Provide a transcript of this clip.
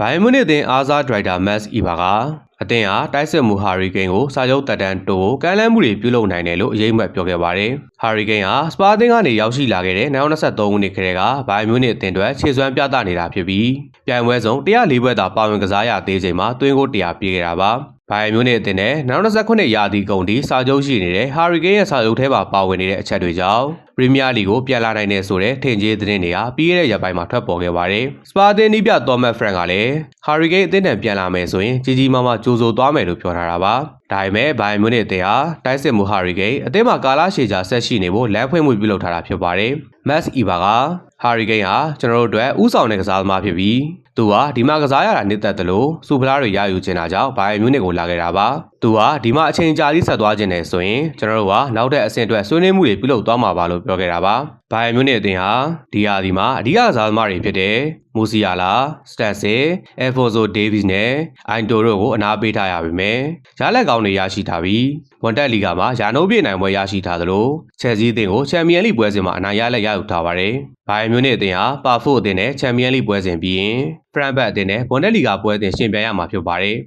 ဘိုင်မြူနစ်အသင်းအားစားဒရိုက်တာမတ်စ်အီဘာကအသင်းဟာတိုက်စစ်မှုဟာရီကိန်းကိုစာချုပ်တက်တန်းတိုးကိုကမ်းလှမ်းမှုတွေပြုလုပ်နိုင်တယ်လို့အရေးမှတ်ပြောခဲ့ပါတယ်။ဟာရီကိန်းဟာစပါးအသင်းကနေရောက်ရှိလာခဲ့တဲ့2023ခုနှစ်ခရဲကဘိုင်မြူနစ်အသင်းအတွက်ခြေစွမ်းပြသနေတာဖြစ်ပြီးပြိုင်ပွဲဆုံး104ဘွဲ့သာပါဝင်ကစားရသေးချိန်မှာသွင်းကို100ပြေးခဲ့တာပါ။ ဘိုင်မြူနစ်အသင်းနဲ့2029ရာသီကုန်ဒီစာချုပ်ရှိနေတဲ့ဟာရီကိန်းရဲ့စာချုပ်ထဲမှာပါဝင်နေတဲ့အချက်တွေကြောင့်ပရီးမီးယားလီဂ်ကိုပြန်လာနိုင်တယ်ဆိုတဲ့ထင်ကြီးသတင်းတွေဟာပြီးခဲ့တဲ့ရက်ပိုင်းမှာထွက်ပေါ်ခဲ့ပါတယ်။စပါအသင်းနီးပြသောမတ်ဖရန်ကလည်းဟာရီကိန်းအသင်းတန်ပြန်လာမယ်ဆိုရင်ကြီးကြီးမားမားကြိုးဆိုသွားမယ်လို့ပြောထားတာပါ။ဒါပေမဲ့ဘိုင်မြူနစ်အသင်းဟာတိုက်စစ်မှုဟာရီကိန်းအသင်းမှာကာလာရှည်ကြာဆက်ရှိနေဖို့လမ်းဖွင့်မှုပြုလုပ်ထားတာဖြစ်ပါတယ်။ Max Eva ကဟာရီကိန်းဟာကျွန်တော်တို့အတွက်ဥဆောင်တဲ့ကစားသမားဖြစ်ပြီး သူဟာဒီမှာကစားရတာနှစ်သက်တယ်လို့စူဖလားတွေရယူချင်တာကြောင့်ဘိုင်မြူနစ်ကိုလာခဲ့တာပါသူဟာဒီမှာအချိန်ကြာကြီးဆက်သွားခြင်းတယ်ဆိုရင်ကျွန်တော်တို့ကနောက်တဲ့အဆင့်အတွက်ဆွေးနွေးမှုတွေပြုလုပ်သွားမှာပါလို့ပြောခဲ့တာပါဘိုင်မြူနစ်အသင်းဟာဒီဟာဒီမှာအဓိကကစားသမားတွေဖြစ်တဲ့မူစီယာလာစတက်ဆင်အယ်ဖိုဇိုဒေးဗစ်နဲ့အိုင်တိုတို့ကိုအနာပေးထားရပါမယ်ရလက်ကောင်းတွေရရှိထားပြီးဝန်တက်လီဂါမှာယာနိုးပြေနိုင်ပွဲရရှိထားသလိုချယ်ဆီအသင်းကိုချန်ပီယံလိပွဲစဉ်မှာအနိုင်ရလက်ရယူထားပါတယ်ဘိုင်မြူနစ်အသင်းဟာပါဖို့အသင်းနဲ့ချန်ပီယံလိပွဲစဉ်ပြီးရင် ဖရန်ဘတ်အသင်းနဲ့ဘွန်ဒက်လီဂါပွဲအသင်းရှင်ပြိုင်ရမှာဖြစ်ပါတယ်